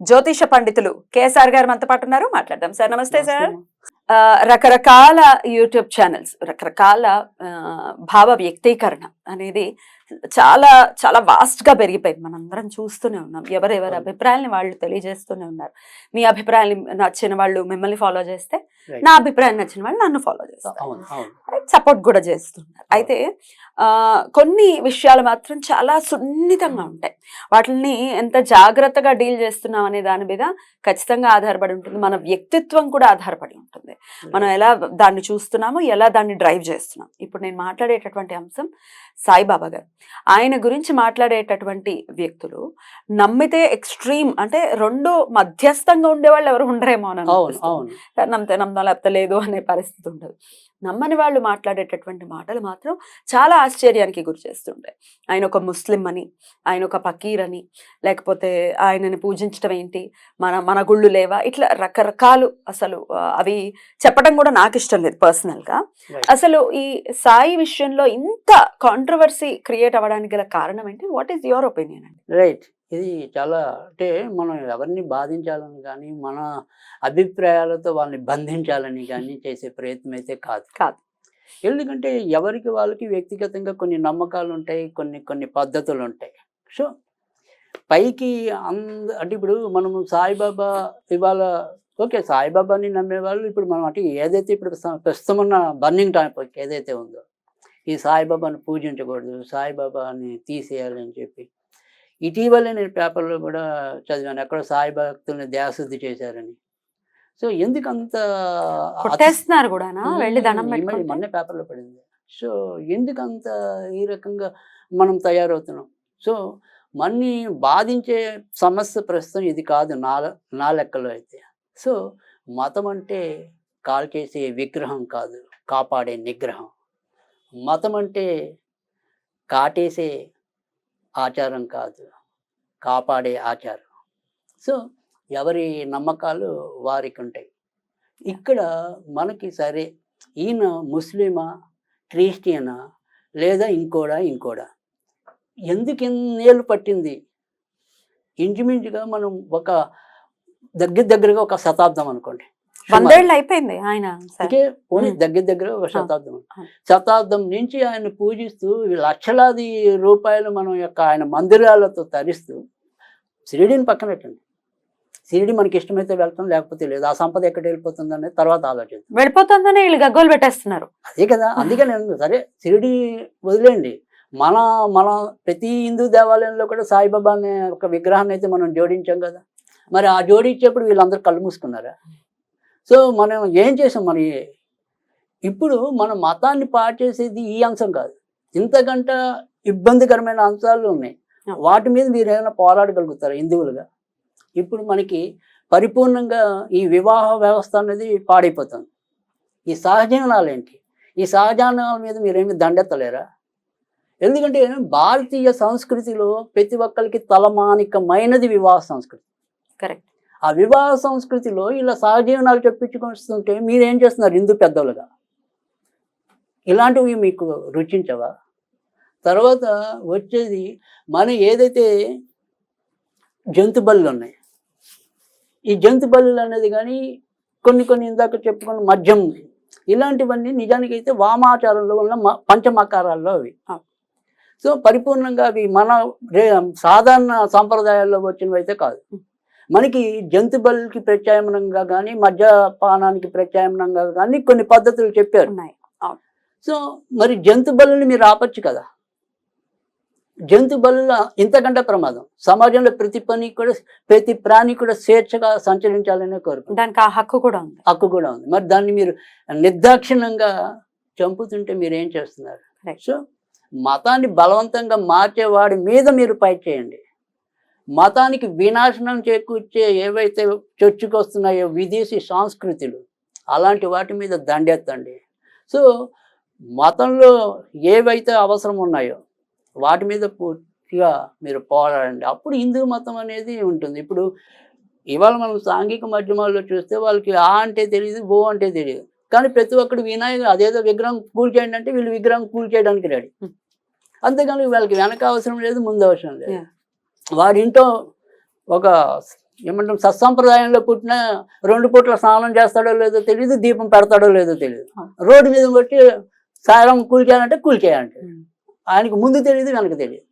జ్యోతిష పండితులు కేఎస్ఆర్ గారు మనతో పాటు ఉన్నారు. మాట్లాడదాం సార్. నమస్తే సార్. ఆ, రకరకాల యూట్యూబ్ ఛానల్స్ రకరకాల భావ వ్యక్తీకరణ అనేది చాలా చాలా వాస్ట్గా పెరిగిపోయింది. మనందరం చూస్తూనే ఉన్నాం. ఎవరెవరి. అభిప్రాయాల్ని వాళ్ళు తెలియజేస్తూనే ఉన్నారు. మీ అభిప్రాయాలు నచ్చిన వాళ్ళు మిమ్మల్ని ఫాలో చేస్తే. నా అభిప్రాయం నచ్చిన వాళ్ళు నన్ను ఫాలో చేస్తారు. సపోర్ట్ కూడా చేస్తున్నారు. అయితే కొన్ని విషయాలు మాత్రం చాలా సున్నితంగా ఉంటాయి. వాటిని ఎంత జాగ్రత్తగా డీల్ చేస్తున్నాం అనే దాని మీద ఖచ్చితంగా ఆధారపడి ఉంటుంది. మన వ్యక్తిత్వం కూడా ఆధారపడి ఉంటుంది. మనం ఎలా దాన్ని చూస్తున్నామో ఎలా దాన్ని డ్రైవ్ చేస్తున్నాం. ఇప్పుడు నేను మాట్లాడేటటువంటి అంశం సాయిబాబా గారు ఆయన గురించి మాట్లాడేటటువంటి వ్యక్తులు నమ్మితే ఎక్స్ట్రీమ్ అంటే రెండు మధ్యస్థంగా ఉండేవాళ్ళు ఎవరు ఉండరేమో అని నమ్మితే నమ్మడం లేకపోతే లేదు అనే పరిస్థితి ఉండదు. నమ్మని వాళ్ళు మాట్లాడేటటువంటి మాటలు మాత్రం చాలా ఆశ్చర్యానికి గురి చేస్తుంటాయి. ఆయన ఒక ముస్లిం అని ఆయన ఒక పకీర్ అని లేకపోతే ఆయనని పూజించడం ఏంటి మన మన గుళ్ళు లేవా ఇట్లా రకరకాలు అసలు అవి చెప్పడం కూడా నాకు ఇష్టం లేదు పర్సనల్గా. అసలు ఈ సాయి విషయంలో ఇంత కాంట్రవర్సీ క్రియేట్ అవ్వడానికి గల కారణం ఏంటి? వాట్ ఈస్ యువర్ ఒపీనియన్ అండి? రైట్ ఇది చాలా అంటే మనం ఎవరిని బాధించాలని కానీ మన అభిప్రాయాలతో వాళ్ళని బంధించాలని కానీ చేసే ప్రయత్నం అయితే కాదు కాదు. ఎందుకంటే ఎవరికి వాళ్ళకి వ్యక్తిగతంగా కొన్ని నమ్మకాలు ఉంటాయి కొన్ని కొన్ని పద్ధతులు ఉంటాయి సో పైకి అంద అంటే ఇప్పుడు మనము సాయిబాబా ఇవాళ ఓకే సాయిబాబాని నమ్మే వాళ్ళు ఇప్పుడు మనం అంటే ఏదైతే ఇప్పుడు ప్రస్తుతం ఉన్న బర్నింగ్ టాపిక్ ఏదైతే ఉందో ఈ సాయిబాబాని పూజించకూడదు సాయిబాబాని తీసేయాలని చెప్పి ఇటీవలే నేను పేపర్లో కూడా చదివాను. ఎక్కడో సాయి భక్తుల్ని దేశశుద్ధి చేశారని. సో ఎందుకు అంత కొట్టేస్తున్నారు కూడానా? వెళ్ళి దండం మొన్నే పేపర్లో పడింది. సో ఎందుకు అంత ఈ రకంగా మనం తయారవుతున్నాం? సో మన్ని బాధించే సమస్య ప్రస్తుతం ఇది కాదు నా నా లెక్కలో అయితే. సో మతం అంటే కాల్ చేసే విగ్రహం కాదు కాపాడే నిగ్రహం. మతం అంటే కాటేసే ఆచారం కాదు. కాపాడే ఆచారం. సో ఎవరి నమ్మకాలు వారికి ఉంటాయి ఇక్కడ మనకి సరే ఈయన ముస్లిమా క్రిస్టియనా లేదా ఇంకోడా ఇంకోడా? ఎందుకు ఎన్నేళ్ళు పట్టింది? ఇంచుమించుగా మనం ఒక దగ్గర దగ్గరగా ఒక శతాబ్దం అనుకోండి. వందేళ్ళు అయిపోయింది ఆయన. అంటే పోనీ. దగ్గర దగ్గర ఒక శతాబ్దం. శతాబ్దం నుంచి ఆయన పూజిస్తూ లక్షలాది రూపాయలు మనం యొక్క ఆయన మందిరాలతో తరిస్తూ షిరిడీని పక్కన పెట్టండి. షిరిడి మనకి ఇష్టమైతే వెళ్తాం లేకపోతే లేదు. ఆ సంపద ఎక్కడ వెళ్ళిపోతుంది అనేది తర్వాత ఆలోచిద్దాం. వెళ్ళిపోతుందనే వీళ్ళు గగ్గోలు పెట్టేస్తున్నారు. అదే కదా అందుకే నేను సరే షిరిడి వదిలేయండి. మన మన ప్రతి హిందూ దేవాలయంలో కూడా సాయిబాబా అనే ఒక విగ్రహాన్ని అయితే మనం జోడించాం కదా. మరి ఆ జోడించేప్పుడు వీళ్ళందరూ కళ్ళు మూసుకున్నారా? సో మనం ఏం చేసాం మరి? ఇప్పుడు మన మతాన్ని పాటేసేది ఈ అంశం కాదు. ఇంతకంట ఇబ్బందికరమైన అంశాలు ఉన్నాయి. వాటి మీద మీరు ఏమైనా పోరాడగలుగుతారు హిందువులుగా? ఇప్పుడు మనకి పరిపూర్ణంగా ఈ వివాహ వ్యవస్థ అనేది పాడైపోతుంది. ఈ సహజీవనాలు ఏంటి? ఈ సహజానాల మీద మీరేమి దండెత్తలేరా? ఎందుకంటే భారతీయ సంస్కృతిలో ప్రతి ఒక్కరికి తలమానికమైనది వివాహ సంస్కృతి. కరెక్ట్. ఆ వివాహ సంస్కృతిలో ఇలా సహజీవనాలు చెప్పించుకొస్తుంటే మీరేం చేస్తున్నారు? హిందూ పెద్దలుగా. ఇలాంటివి మీకు రుచించవా? తర్వాత వచ్చేది మనం ఏదైతే జంతు బలులు ఉన్నాయి. ఈ జంతు బలులు అనేది కానీ కొన్ని కొన్ని ఇందాక చెప్పుకున్న మద్యం ఇలాంటివన్నీ నిజానికి అయితే వామాచారంలో ఉన్న మ- పంచమకారాల్లో అవి. సో పరిపూర్ణంగా అవి మన సాధారణ సాంప్రదాయాల్లో వచ్చినవి అయితే కాదు. మనకి జంతు బలికి ప్రత్యామ్నాయంగా కానీ మద్యపానానికి ప్రత్యామ్నాయంగా కానీ కొన్ని పద్ధతులు చెప్పారు. సో మరి జంతు బలుని మీరు ఆపచ్చు కదా? జంతు బలుల ఇంతకంటే ప్రమాదం. సమాజంలో ప్రతి పని కూడా ప్రతి ప్రాణి కూడా స్వేచ్ఛగా సంచరించాలనే కోరుకుంటాం దానికి ఆ హక్కు కూడా ఉంది. హక్కు కూడా ఉంది. మరి దాన్ని మీరు నిర్దాక్షిణ్యంగా చంపుతుంటే మీరు ఏం చేస్తున్నారు. సో మతాన్ని బలవంతంగా మార్చేవాడి మీద మీరు ఫైట్ చేయండి. మతానికి వినాశనం చేకూర్చే ఏవైతే చొచ్చుకొస్తున్నాయో విదేశీ సంస్కృతులు అలాంటి వాటి మీద దండెత్తండి. సో మతంలో ఏవైతే అవసరం ఉన్నాయో వాటి మీద పూర్తిగా మీరు పోరాడండి. అప్పుడు హిందూ మతం అనేది ఉంటుంది. ఇప్పుడు ఇవాళ మనం సాంఘిక మాధ్యమాల్లో చూస్తే వాళ్ళకి ఆ అంటే తెలియదు బో అంటే తెలియదు కానీ ప్రతి ఒక్కడు వినాయకుడు అదేదో విగ్రహం కూల్ చేయండి అంటే వీళ్ళు విగ్రహం కూల్ చేయడానికి రెడీ. అంతేగాని వాళ్ళకి వెనక అవసరం లేదు ముందు అవసరం లేదు. ఇంట్లో ఒక ఏమంటాం సత్సంప్రదాయంలో పుట్టిన రెండు పూట్ల స్నానం చేస్తాడో లేదో తెలియదు దీపం పెడతాడో లేదో తెలియదు. రోడ్డు మీద కొట్టి సాయం కూల్ చేయాలంటే కూల్ చేయాలంటే ఉమ్. ఆయనకు ముందు తెలియదు వెనక తెలియదు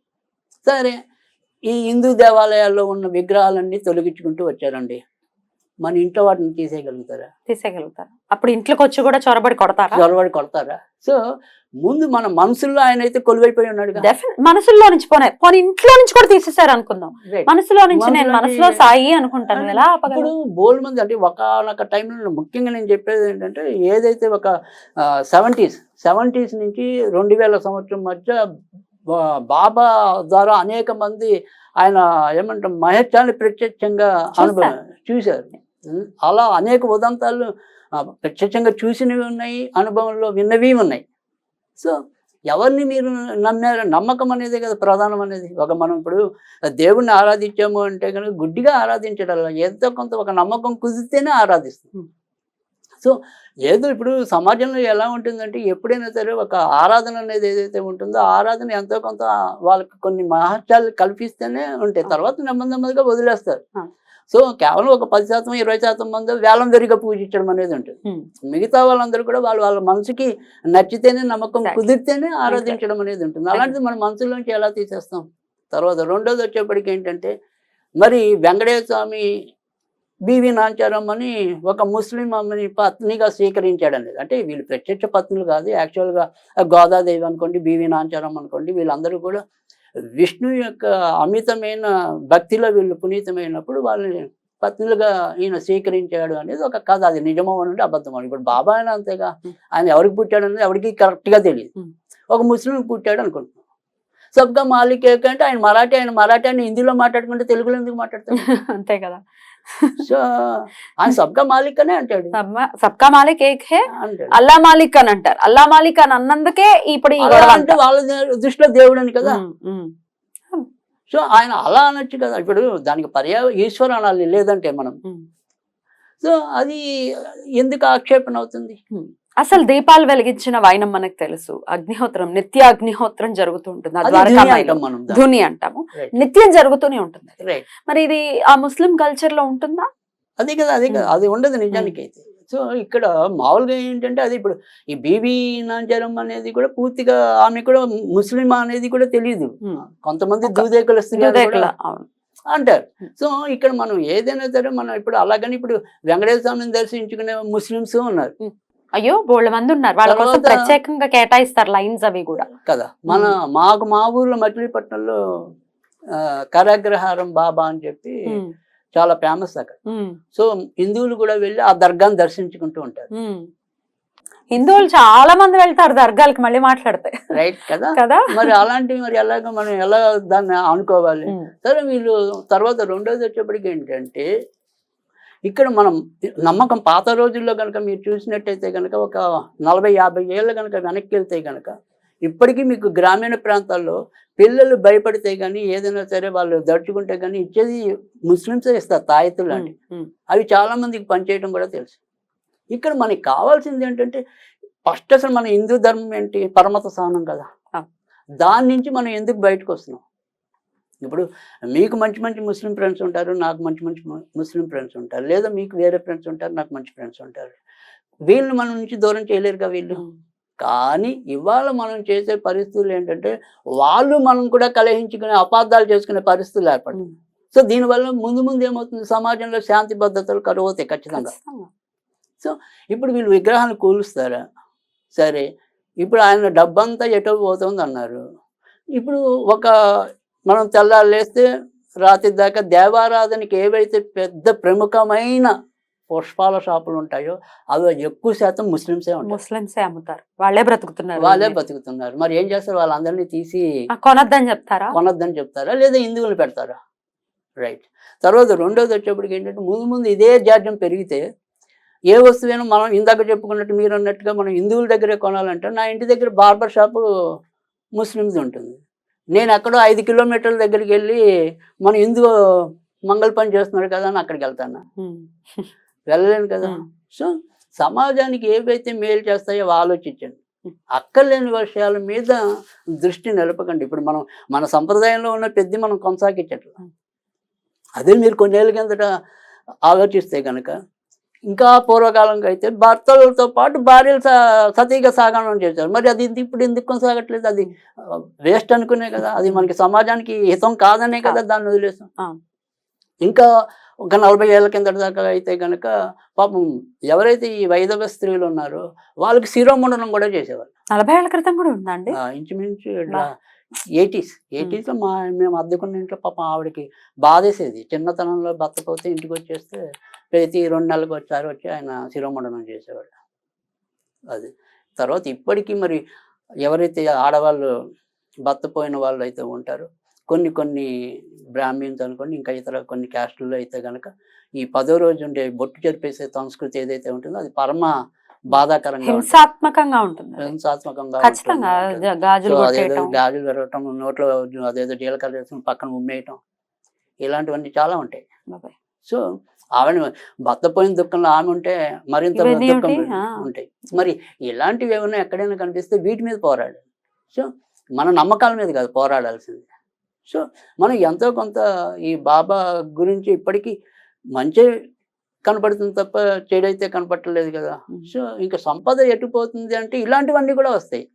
సరే ఈ హిందూ దేవాలయాల్లో ఉన్న విగ్రహాలన్నీ తొలగించుకుంటూ వచ్చారండి మన ఇంట్లో వాటిని తీసేయగలుగుతారా? తీసేయగలుగుతారు. అప్పుడు ఇంట్లోకి వచ్చి కూడా చొరబడి కొడతారా? చొరబడి కొడతారా? సో ముందు మన మనసుల్లో ఆయన అయితే కొలువైపోయి ఉన్నాడు కదా. డెఫినెట్ మనసులో నుంచి పోనీ పోనీ ఇంట్లో నుంచి కూడా తీసేసారు అనుకుందాం. మనసులో నుంచి నేను మనసులో సాయి అనుకుంటాను. ఎలా ఆపగలను? బోల్ మంది అంటే ఒకనొక టైంలో ముఖ్యంగా నేను చెప్పేది ఏంటంటే ఏదైతే ఒక సెవెంటీస్ సెవెంటీస్ నుంచి రెండు వేల సంవత్సరం మధ్య బాబా ద్వారా అనేక మంది ఆయన ఏమంటాం మహత్యాన్ని ప్రత్యక్షంగా అనుభవం చూశారు? అలా అనేక ఉదంతాలు ప్రత్యక్షంగా చూసినవి ఉన్నాయి అనుభవంలో విన్నవి ఉన్నాయి సో ఎవరిని మీరు నమ్మారు నమ్మకం అనేది కదా ప్రధానం అనేది ఒక మనం ఇప్పుడు దేవుణ్ణి ఆరాధించాము అంటే కనుక గుడ్డిగా ఆరాధించడం ఎంతో కొంత ఒక నమ్మకం కుదిరితేనే ఆరాధిస్తాం. సో ఏదో ఇప్పుడు సమాజంలో ఎలా ఉంటుందంటే ఎప్పుడైనా సరే ఒక ఆరాధన అనేది ఏదైతే ఉంటుందో ఆరాధన ఎంతో కొంత వాళ్ళకి కొన్ని మహత్యాలు కల్పిస్తేనే ఉంటాయి. తర్వాత నెమ్మది నెమ్మదిగా వదిలేస్తారు. సో కేవలం ఒక పది శాతం ఇరవై శాతం మంది వేలం వెరిగా పూజించడం అనేది ఉంటుంది. మిగతా వాళ్ళందరూ కూడా వాళ్ళ వాళ్ళ మనసుకి నచ్చితేనే నమ్మకం. కుదిరితేనే ఆరాధించడం అనేది ఉంటుంది. అలాంటిది మన మనసులోంచి ఎలా తీసేస్తాం? తర్వాత రెండోది వచ్చేప్పటికి ఏంటంటే మరి వెంకటేశ్వర స్వామి బీవీ నాంచారం అని ఒక ముస్లిం అమ్మని పత్నిగా స్వీకరించాడు అనేది. అంటే వీళ్ళు ప్రత్యక్ష పత్నులు కాదు యాక్చువల్గా గోదాదేవి అనుకోండి బీవీ నాంచారం అనుకోండి వీళ్ళందరూ కూడా విష్ణు యొక్క అమితమైన భక్తిలో వీళ్ళు పునీతమైనప్పుడు వాళ్ళని పత్నులుగా ఈయన స్వీకరించాడు అనేది ఒక కథ. అది నిజమో అని అబద్ధం ఇప్పుడు బాబా ఆయన అంతేగా. ఆయన ఎవరికి పుట్టాడు అనేది ఎవరికి కరెక్ట్గా తెలియదు. ఒక ముస్లిం పుట్టాడు అనుకుంటున్నాం. సబ్గా మాలిక్ అంటే ఆయన మరాఠీ ఆయన మరాఠీ అని హిందీలో మాట్లాడుకుంటే తెలుగులో ఎందుకు మాట్లాడతాడు అంతే కదా. సో ఆయన సబ్గా మాలిక్ అనే అంటాడు సబ్కా మాలిక్ ఏక్ హే? అల్లా మాలిక్ అని అంటారు. అల్లా మాలిక్ అని అన్నందుకే ఇప్పుడు అంటే. వాళ్ళ దృష్టిలో దేవుడు అని కదా సో ఆయన అలా అనొచ్చు కదా? ఇప్పుడు దానికి పర్యాయ ఈశ్వర అనాలి లేదంటే మనం. సో అది ఎందుకు ఆక్షేపణ అవుతుంది? అసలు దీపాలు వెలిగించిన వైనం మనకు తెలుసు. అగ్నిహోత్రం నిత్య అగ్నిహోత్రం జరుగుతూ ఉంటుంది. ధుని అంటాము. నిత్యం జరుగుతూనే ఉంటుంది. మరి ఇది ఆ ముస్లిం కల్చర్లో ఉంటుందా? అదే కదా అదే కదా. అది ఉండదు నిజానికి అయితే సో ఇక్కడ మామూలుగా ఏంటంటే అది ఇప్పుడు ఈ బీబీ నాంచారం అనేది కూడా పూర్తిగా ఆమె కూడా ముస్లిం అనేది కూడా తెలియదు కొంతమంది దూదేకుల అవును. అంటారు. సో ఇక్కడ మనం ఏదైనా సరే మనం ఇప్పుడు అలాగని ఇప్పుడు వెంకటేశ్వర స్వామిని దర్శించుకునే ముస్లిమ్స్ ఉన్నారు. అయ్యో బోళ్ళ మంది ఉన్నారు. వాళ్ళ కోసం తర్వాత- ప్రత్యేకంగా కేటాయిస్తారు లైన్స్ అవి కూడా. కదా మన మాకు మా ఊర్లో మచిలీపట్నంలో కరాగ్రహారం బాబా అని చెప్పి చాలా ఫేమస్ అక్కడ. సో హిందువులు కూడా వెళ్ళి ఆ దర్గాను దర్శించుకుంటూ ఉంటారు. హిందువులు చాలా మంది వెళ్తారు దర్గాలకు మళ్ళీ మాట్లాడితే. రైట్ కదా? కదా? మరి అలాంటివి మరి ఎలాగ మనం ఎలా దాన్ని అనుకోవాలి ఉమ్, సరే వీళ్ళు తర్వాత రెండోది వచ్చేప్పటికి ఏంటంటే ఇక్కడ మనం నమ్మకం పాత రోజుల్లో కనుక మీరు చూసినట్టయితే కనుక ఒక నలభై యాభై ఏళ్ళు కనుక వెనక్కి వెళ్తే కనుక ఇప్పటికీ మీకు గ్రామీణ ప్రాంతాల్లో పిల్లలు భయపడితే కానీ ఏదైనా సరే వాళ్ళు దడుచుకుంటే కానీ ఇచ్చేది ముస్లిమ్సే ఇస్తారు తాయెత్తులు ఉమ్, లాంటివి ఉమ్, అవి చాలా మందికి పనిచేయడం కూడా తెలుసు. ఇక్కడ మనకి కావాల్సింది ఏంటంటే ఫస్ట్ అసలు మన హిందూ ధర్మం ఏంటి? పరమత సహనం కదా. దాని నుంచి మనం ఎందుకు బయటకు వస్తున్నాం? ఇప్పుడు మీకు మంచి మంచి ముస్లిం ఫ్రెండ్స్ ఉంటారు నాకు మంచి మంచి ముస్లిం ఫ్రెండ్స్ ఉంటారు లేదా మీకు వేరే ఫ్రెండ్స్ ఉంటారు నాకు మంచి ఫ్రెండ్స్ ఉంటారు. వీళ్ళని మన నుంచి దూరం చేయలేరుగా వీళ్ళు. కానీ ఇవాళ మనం చేసే పరిస్థితులు ఏంటంటే వాళ్ళు మనం కూడా కలహించుకునే అపార్థాలు చేసుకునే పరిస్థితులు ఏర్పడతాయి. ఉమ్. సో దీనివల్ల ముందు ముందు ఏమవుతుంది? సమాజంలో శాంతి భద్రతలు కరువవుతాయి ఖచ్చితంగా. ఖచ్చితంగా. ఇప్పుడు వీళ్ళు విగ్రహాలు కూలుస్తారా? సరే ఇప్పుడు ఆయన డబ్బంతా ఎటో పోతుంది అన్నారు ఇప్పుడు ఒక మనం తెల్లారు లేస్తే రాత్రి దాకా దేవారాధనకి ఏవైతే పెద్ద ప్రముఖమైన పుష్పాల షాపులు ఉంటాయో అవి ఎక్కువ శాతం ముస్లిమ్సే ఉంటాయి. ముస్లింసే అమ్ముతారు. వాళ్ళే బ్రతుకుతున్నారు వాళ్ళే బతుకుతున్నారు మరి ఏం చేస్తారు? వాళ్ళందరినీ తీసి కొనొద్దని చెప్తారా? కొనొద్దని చెప్తారా? లేదా హిందువులు పెడతారా? రైట్. తర్వాత రెండోది వచ్చేప్పటికి ఏంటంటే ముందు ముందు ఇదే జాడ్యం పెరిగితే ఏ వస్తువైనా మనం ఇందాక చెప్పుకున్నట్టు మీరు అన్నట్టుగా మనం హిందువుల దగ్గరే కొనాలంటే నా ఇంటి దగ్గర బార్బర్ షాపు ముస్లిమ్స్ ఉంటుంది నేను ఎక్కడో ఐదు కిలోమీటర్ల దగ్గరికి వెళ్ళి మన హిందూ మంగళ పని చేస్తున్నాడు కదా అని అక్కడికి వెళ్తాను. వెళ్ళలేను కదా. సో సమాజానికి ఏవైతే మేలు చేస్తాయో ఆలోచించండి. అక్కర్లేని విషయాల మీద దృష్టి నిలపకండి ఇప్పుడు మనం మన సంప్రదాయంలో ఉన్న పెద్ద మనం కొనసాగించట్లేదు ఉం. అదే మీరు కొన్నేళ్ళ కిందట ఆలోచిస్తే కనుక ఇంకా పూర్వకాలంగా అయితే భర్తలతో పాటు భార్యలు స- సతీగా సాగనం చేశారు. మరి అది ఇప్పుడు ఎందుకు కొనసాగట్లేదు? అది వేస్ట్ అనుకునే కదా. అది మనకి సమాజానికి హితం కాదనే కదా దాన్ని వదిలేసాం. ఇంకా ఒక నలభై ఏళ్ళ కిందట దాకా అయితే గనక పాపం ఎవరైతే ఈ వైదవ స్త్రీలు ఉన్నారో వాళ్ళకి శిరోమండనం కూడా చేసేవాళ్ళు. నలభై ఏళ్ళ క్రితం కూడా ఉందా అండి? ఆ, ఇంచుమించు. ఎయిటీస్. ఎయిటీస్లో మా మేము అద్దెకున్న ఇంట్లో పాపం ఆవిడకి బాధేసేది. చిన్నతనంలో భర్త పోతే ఇంటికి వచ్చేస్తే ప్రతి రెండు నెలలకు ఒకసారి వచ్చి ఆయన శిరోమండనం చేసేవాడు. అది. తర్వాత ఇప్పటికీ మరి ఎవరైతే ఆడవాళ్ళు భర్త పోయిన వాళ్ళు అయితే ఉంటారో కొన్ని కొన్ని బ్రాహ్మణ్స్ అనుకోండి ఇంకా ఇతర కొన్ని క్యాస్టుల్లో అయితే కనుక ఈ పదో రోజు ఉండే బొట్టు చెరిపేసే సంస్కృతి ఏదైతే ఉంటుందో అది పరమ బాధాకరంగా. హింసాత్మకంగా ఉంటుంది. హింసాత్మకంగా ఖచ్చితంగా గాజులు గాజులు పెరగటం నోట్లో అదేదో జీలకర్ర వేసుకుని పక్కన ఉమ్మేయటం ఇలాంటివన్నీ చాలా ఉంటాయి. సో ఆవిడ భర్త పోయిన దుఃఖంలో ఆమె ఉంటే మరింత దుఃఖం. ఉంటాయి మరి ఇలాంటివి ఏమైనా ఎక్కడైనా కనిపిస్తే వీటి మీద పోరాడాలి సో మన నమ్మకాల మీద కాదు పోరాడాల్సింది సో మనం ఎంతో కొంత ఈ బాబా గురించి ఇప్పటికీ మంచి కనపడుతుంది తప్ప చెడైతే కనపడలేదు కదా. సో ఇంకా సంపద ఎటుపోతుంది అంటే ఇలాంటివన్నీ కూడా వస్తాయి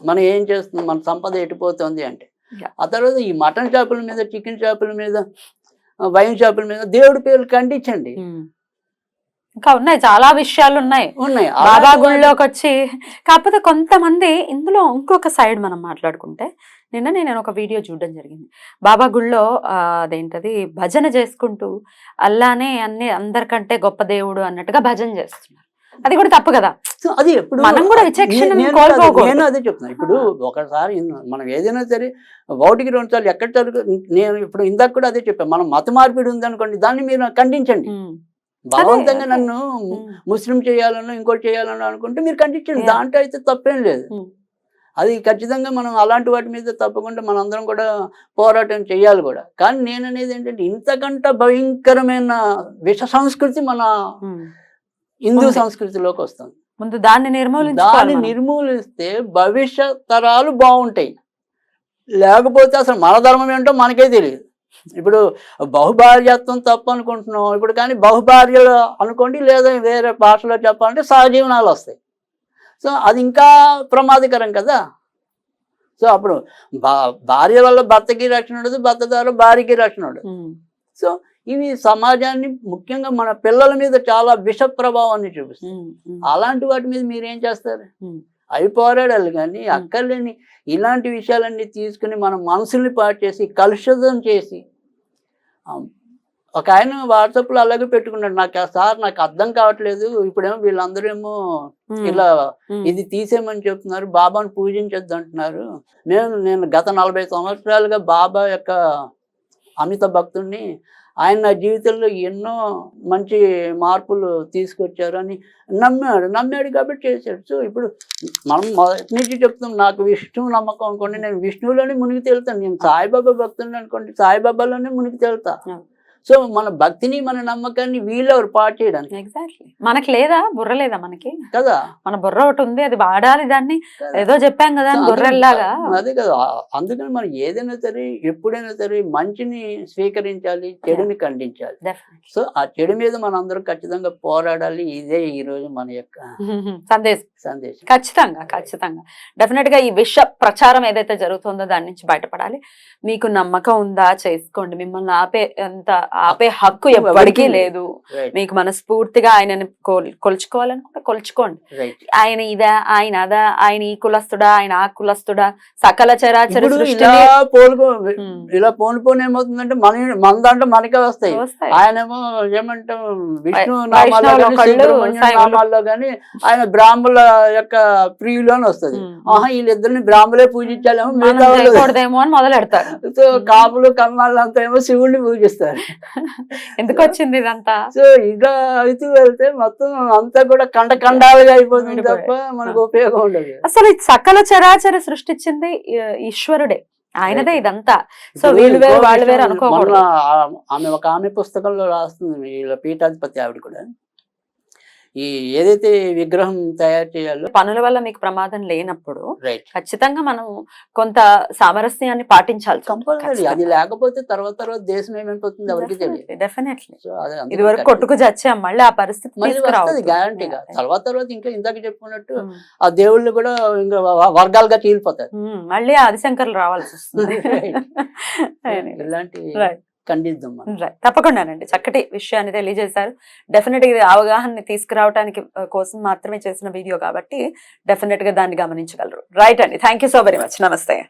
మనం ఏం చేస్తుంది మన సంపద ఎటుపోతుంది అంటే. ఆ తర్వాత ఈ మటన్ షాపుల మీద చికెన్ షాపుల మీద వైన్ షాపుల మీద దేవుడి పేర్లు ఖండించండి. ఇంకా ఉన్నాయి చాలా విషయాలు ఉన్నాయి ఉన్నాయి బాబా గుళ్ళోకి వచ్చి కాకపోతే కొంతమంది ఇందులో ఇంకొక సైడ్ మనం మాట్లాడుకుంటే నిన్న నేను ఒక వీడియో చూడడం జరిగింది బాబా గుళ్ళో అదేంటది భజన చేసుకుంటూ అల్లానే అన్ని అందరికంటే గొప్ప దేవుడు అన్నట్టుగా భజన చేస్తున్నారు అది కూడా తప్పు కదా అది ఎప్పుడు మనం కూడా విచక్షణను నేను-. అదే- నేను అదే చెప్తున్నా ఇప్పుడు ఒకసారి మనం ఏదైనా సరే ఒకటికి రెండు సార్లు ఎక్కడ నేను ఇప్పుడు ఇందాక కూడా అదే చెప్పాను మనం మత మార్పిడి ఉంది అనుకోండి దాన్ని మీరు ఖండించండి. బలవంతంగా. నన్ను. ముస్లిం చేయాలనో ఇంకోటి చేయాలనో అనుకుంటే మీరు ఖండించండి. దాంట్లో అయితే తప్పేం లేదు. అది ఖచ్చితంగా మనం అలాంటి వాటి మీద తప్పకుండా మనందరం కూడా పోరాటం చేయాలి కూడా కానీ నేను అనేది ఏంటంటే ఇంతకంటే భయంకరమైన విష సంస్కృతి మన. హిందూ. సంస్కృతిలోకి వస్తుంది ముందు దాన్ని నిర్మూలించుకోవాలి దాన్ని. నిర్మూలిస్తే భవిష్యత్ తరాలు బాగుంటాయి లేకపోతే అసలు మన ధర్మం ఏంటో మనకే తెలియదు ఇప్పుడు బహుభార్యత్వం తప్పు అనుకుంటున్నాం ఇప్పుడు కానీ బహుభార్యలు అనుకోండి లేదా వేరే భాషలో చెప్పాలంటే సహజీవనాలు వస్తాయి సో అది ఇంకా ప్రమాదకరం కదా సో అప్పుడు భా భార్య వల్ల భర్తకి రక్షణ ఉండదు భర్త ద్వారా భార్యకి రక్షణ ఉండదు. సో ఇవి సమాజాన్ని ముఖ్యంగా మన పిల్లల మీద చాలా విష ప్రభావాన్ని. ఉమ్. అలాంటి వాటి మీద మీరు ఏం చేస్తారు. అవి పోరాడాలి కానీ అక్కర్లేని ఇలాంటి విషయాలన్నీ తీసుకుని మన మనసుల్ని పాటు చేసి కలుషితం చేసి ఒక ఆయన వాట్సాప్లో అలాగే పెట్టుకున్నాడు. నాకు సార్ నాకు అర్థం కావట్లేదు. ఇప్పుడేమో వీళ్ళందరూ ఏమో ఉమ్. ఇలా. ఇది తీసేయమని చెప్తున్నారు. బాబాను పూజించొద్దు అంటున్నారు నేను నేను గత నలభై సంవత్సరాలుగా బాబా యొక్క అమిత భక్తుడిని ఆయన నా జీవితంలో ఎన్నో మంచి మార్పులు తీసుకొచ్చారు అని నమ్మాడు. నమ్మాడు కాబట్టి చేశాడు. సో ఇప్పుడు మనం మొదటి నుంచి చెప్తాం నాకు విష్ణువు నమ్మకం అనుకోండి నేను విష్ణువులోనే మునిగి తేలుతాను నేను సాయిబాబా భక్తుడిని అనుకోండి సాయిబాబాలోనే మునిగి తేలుతా Yeah. సో మన భక్తిని మన నమ్మకాన్ని వీళ్ళెవరు పాటు చేయడానికి? ఎగ్జాక్ట్లీ మనకి లేదా? బుర్ర లేదా మనకి? కదా. మన బుర్ర ఒకటి ఉంది అది వాడాలి దాన్ని. ఏదో చెప్పాం కదా బుర్రల్లాగా. అదే కదా. అందుకని మనం ఏదైనా సరే ఎప్పుడైనా సరే మంచిని స్వీకరించాలి చెడుని ఖండించాలి. సో ఆ చెడు మీద మనం అందరం ఖచ్చితంగా పోరాడాలి. ఇదే ఈ రోజు మన యొక్క సందేశం. సందేశం. ఖచ్చితంగా ఖచ్చితంగా. డెఫినెట్గా ఈ విష ప్రచారం ఏదైతే జరుగుతుందో దాని నుంచి బయటపడాలి. మీకు నమ్మకం ఉందా? చేసుకోండి. మిమ్మల్ని ఆపే అంత ఆపే హక్కు ఎవరికీ లేదు. మీకు మనస్ఫూర్తిగా ఆయనని కొల్- కొలుచుకోవాలనుకుంటే కొలుచుకోండి. ఆయన ఇదా ఆయన అదా ఆయన ఈ కులస్తుడా ఆయన ఆ కులస్తుడా సకల చరాచర ఇలా పోలుకో ఇలా పోను పోను ఏమవుతుందంటే మన మన దాంట్లో మనకే వస్తాయి. ఆయనేమో ఏమంటాం విష్ణు నామాల్లో కానీ ఆయన బ్రాహ్మణుల యొక్క ప్రియులు అని వస్తుంది. ఉమ్. ఆహా వీళ్ళిద్దరిని బ్రాహ్మలే పూజించాలేమో మిగతా వాళ్ళు మొదలెడతారు. సో కాపులు కమ్మాళ్ళు అంతా ఏమో శివుడిని పూజిస్తారు. ఎందుకు వచ్చింది ఇదంతా? సో ఇలా అవుతూ వెళ్తే మొత్తం అంతా కూడా కండ కండాలుగా అయిపోతుంది. తప్ప మనకు ఉపయోగం ఉండదు. అసలు సకల చరాచర సృష్టించింది ఈశ్వరుడే. ఆయనదే ఇదంతా. సో వీళ్ళు వేరు వాళ్ళు వేరు అనుకోకూడదు. ఆ- ఆమె ఒక ఆమె పుస్తకంలో రాస్తుంది వీళ్ళ పీఠాధిపతి ఆవిడ కూడా. ఈ ఏదైతే విగ్రహం తయారు చేయాలో పనుల వల్ల మీకు ప్రమాదం లేనప్పుడు ఖచ్చితంగా మనం కొంత సామరస్యాన్ని పాటించాల్సి కంపల్సరీ అది లేకపోతే తర్వాత తర్వాత దేశం ఏమైపోతుంది ఎవరికి తెలియదు డెఫినెట్లీ ఇది వరకు. కొట్టుకు చచ్చాం మళ్ళీ ఆ పరిస్థితి మళ్ళీ. గ్యారంటీగా. తర్వాత తర్వాత ఇంకా ఇందాక చెప్పుకున్నట్టు ఉమ్. ఆ దేవుళ్ళు కూడా ఇంకా వర్గాలుగా చీలిపోతారు ఉమ్, మళ్ళీ ఆదిశంకర్లు రావాల్సి వస్తుంది. ఇలాంటి. ఖండిద్దాం తప్పకుండానండి. చక్కటి విషయాన్ని తెలియజేశారు. డెఫినెట్గా అవగాహన తీసుకురావడానికి కోసం మాత్రమే చేసిన వీడియో కాబట్టి డెఫినెట్గా దాన్ని గమనించగలరు. రైట్ అండి. Thank you so very much నమస్తే.